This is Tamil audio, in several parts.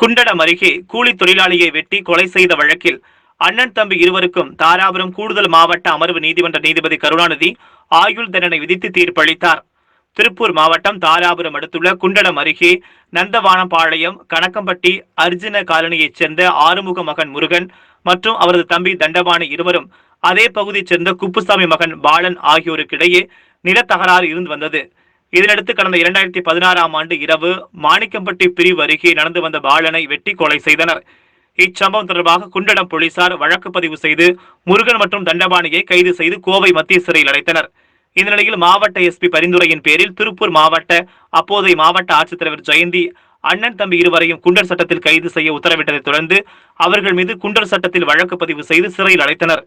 குண்டடம் அருகே கூலி தொழிலாளியை வெட்டி கொலை செய்த வழக்கில் அண்ணன் தம்பி இருவருக்கும் தாராபுரம் கூடுதல் மாவட்ட அமர்வு நீதிமன்ற நீதிபதி கருணாநிதி ஆயுள் தண்டனை விதித்து தீர்ப்பளித்தார். திருப்பூர் மாவட்டம் தாராபுரம் அடுத்துள்ள குண்டடம் அருகே நந்தவானம்பாளையம் கணக்கம்பட்டி அர்ஜுன காலனியைச் சேர்ந்த ஆறுமுக மகன் முருகன் மற்றும் அவரது தம்பி தண்டபாணி இருவரும் அதே பகுதியைச் சேர்ந்த குப்புசாமி மகன் பாலன் ஆகியோருக்கிடையே நிலத்தகராறு இருந்து வந்தது. இதனடுத்து கடந்த இரண்டாயிரத்தி பதினாறாம் ஆண்டு இரவு மாணிக்கம்பட்டி பிரிவு அருகே நடந்து வந்த பாலனை வெட்டி கொலை செய்தனர். இச்சம்பவம் தொடர்பாக குண்டடம் போலீசார் வழக்கு பதிவு செய்து முருகன் மற்றும் தண்டபாணியை கைது செய்து கோவை மத்திய சிறையில் அடைத்தனர். இந்த நிலையில் மாவட்ட எஸ்பி பரிந்துரையின் பேரில் திருப்பூர் மாவட்ட அப்போதைய மாவட்ட ஆட்சித்தலைவர் ஜெயந்தி அண்ணன் தம்பி இருவரையும் குண்டர் சட்டத்தில் கைது செய்ய உத்தரவிட்டதைத் தொடர்ந்து அவர்கள் மீது குண்டர் சட்டத்தில் வழக்கு பதிவு செய்து சிறையில் அடைத்தனர்.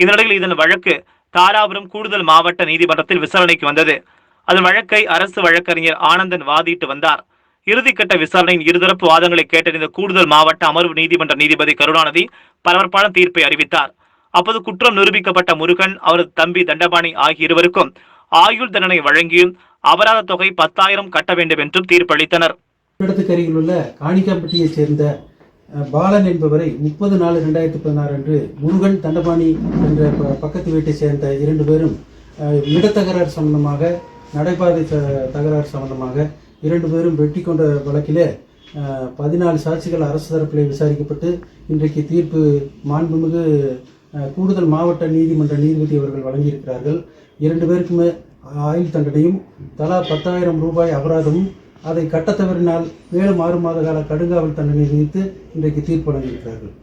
இந்த நிலையில் இதன் வழக்கு தாராபுரம் கூடுதல் மாவட்ட நீதிமன்றத்தில் விசாரணைக்கு வந்தது. அதன் வழக்கை அரசு வழக்கறிஞர் ஆனந்தன் வாதிட்டு வந்தார். இறுதிக்கட்ட விசாரணையின் இருதரப்பு வாதங்களை கேட்டறிந்த கூடுதல் மாவட்ட அமர்வு நீதிமன்ற நீதிபதி கருணாநிதி பரபரப்பான தீர்ப்பை அறிவித்தார். அப்போது குற்றம் நிரூபிக்கப்பட்ட முருகன் அவரது தம்பி தண்டபாணி ஆகிய இருவருக்கும் ஆயுள் தண்டனை வழங்கி அபராத தொகை பத்தாயிரம் கட்ட வேண்டும் என்றும் தீர்ப்பளித்தனர். இடத்துக்கருகில் உள்ள காணிக்காம்பட்டியைச் சேர்ந்த பாலன் என்பவரை முப்பது நாலு ரெண்டாயிரத்தி பதினாறு அன்று முருகன் தண்டபாணி என்ற பக்கத்து வீட்டைச் சேர்ந்த இரண்டு பேரும் இடத்தகராறு சம்பந்தமாக நடைபாதை த- தகராறு சம்பந்தமாக இரண்டு பேரும் வெட்டி கொண்ட வழக்கிலே பதினாலு சாட்சிகள் அரசு தரப்பில் விசாரிக்கப்பட்டு இன்றைக்கு தீர்ப்பு மாண்புமிகு கூடுதல் மாவட்ட நீதிமன்ற நீதிபதி அவர்கள் வழங்கியிருக்கிறார்கள். இரண்டு பேருக்குமே ஆயுள் தண்டனையும் தலா பத்தாயிரம் ரூபாய் அபராதமும் அதை கட்டத்தவறினால் மேலும் ஆறு மாத கால கடுங்காவல் தண்டனை விதித்து இன்றைக்கு தீர்ப்பு வழங்கியிருக்கிறார்கள்.